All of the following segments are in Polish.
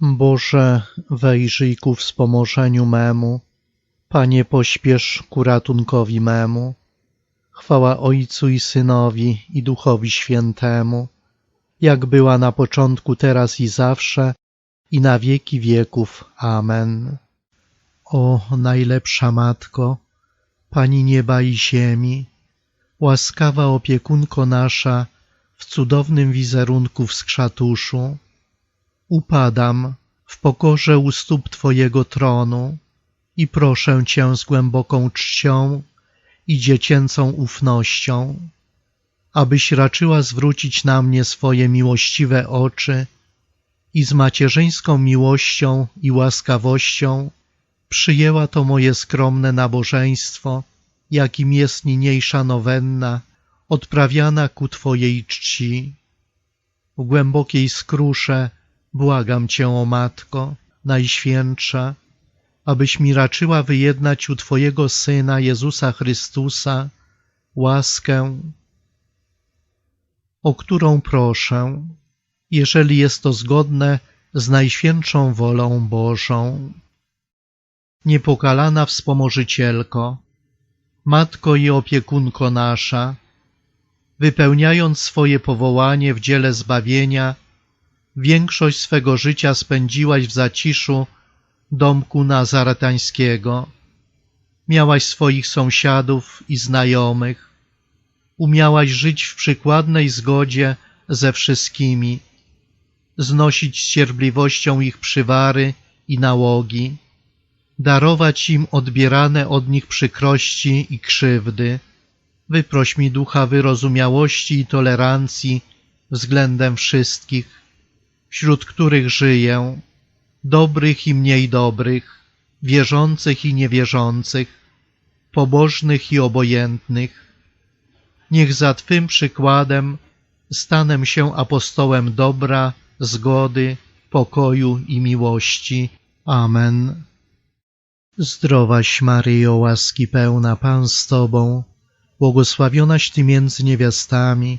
Boże, wejrzyj ku wspomożeniu memu. Panie, pośpiesz ku ratunkowi memu. Chwała Ojcu i Synowi i Duchowi Świętemu, jak była na początku, teraz i zawsze, i na wieki wieków. Amen. O najlepsza Matko, Pani nieba i ziemi, łaskawa opiekunko nasza w cudownym wizerunku w skrzatuszu, upadam w pokorze u stóp Twojego tronu i proszę Cię z głęboką czcią i dziecięcą ufnością, abyś raczyła zwrócić na mnie swoje miłościwe oczy i z macierzyńską miłością i łaskawością przyjęła to moje skromne nabożeństwo, jakim jest niniejsza nowenna, odprawiana ku Twojej czci. W głębokiej skrusze błagam Cię, o Matko, Najświętsza, abyś mi raczyła wyjednać u Twojego Syna Jezusa Chrystusa łaskę, o którą proszę, jeżeli jest to zgodne z najświętszą wolą Bożą. Niepokalana wspomożycielko, Matko i opiekunko nasza, wypełniając swoje powołanie w dziele zbawienia, większość swego życia spędziłaś w zaciszu domku nazaretańskiego. Miałaś swoich sąsiadów i znajomych. Umiałaś żyć w przykładnej zgodzie ze wszystkimi, znosić z cierpliwością ich przywary i nałogi, darować im odbierane od nich przykrości i krzywdy. Wyproś mi ducha wyrozumiałości i tolerancji względem wszystkich, wśród których żyję, dobrych i mniej dobrych, wierzących i niewierzących, pobożnych i obojętnych. Niech za Twym przykładem stanę się apostołem dobra, zgody, pokoju i miłości. Amen. Zdrowaś Maryjo, łaski pełna, Pan z Tobą, błogosławionaś Ty między niewiastami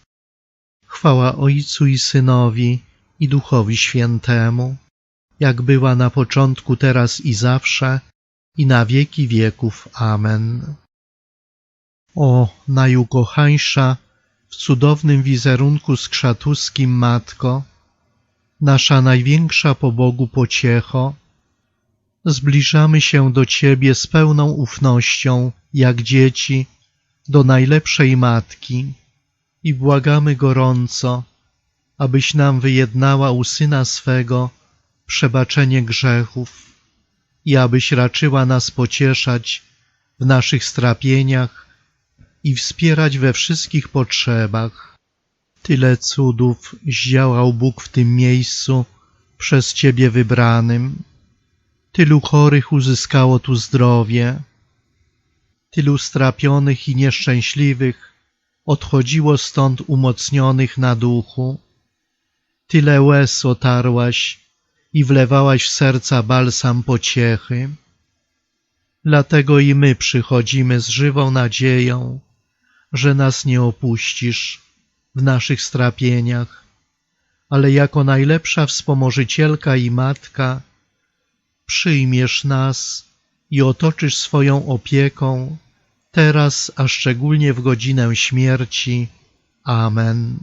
Chwała Ojcu i Synowi i Duchowi Świętemu, jak była na początku, teraz i zawsze, i na wieki wieków. Amen. O najukochańsza w cudownym wizerunku skrzatuskim Matko, nasza największa po Bogu pociecho, zbliżamy się do Ciebie z pełną ufnością, jak dzieci, do najlepszej Matki i błagamy gorąco, abyś nam wyjednała u Syna swego przebaczenie grzechów i abyś raczyła nas pocieszać w naszych strapieniach i wspierać we wszystkich potrzebach. Tyle cudów zdziałał Bóg w tym miejscu przez Ciebie wybranym. Tylu chorych uzyskało tu zdrowie. Tylu strapionych i nieszczęśliwych odchodziło stąd umocnionych na duchu. Tyle łez otarłaś i wlewałaś w serca balsam pociechy. Dlatego i my przychodzimy z żywą nadzieją, że nas nie opuścisz w naszych strapieniach, ale jako najlepsza wspomożycielka i matka przyjmiesz nas i otoczysz swoją opieką, teraz, a szczególnie w godzinę śmierci. Amen.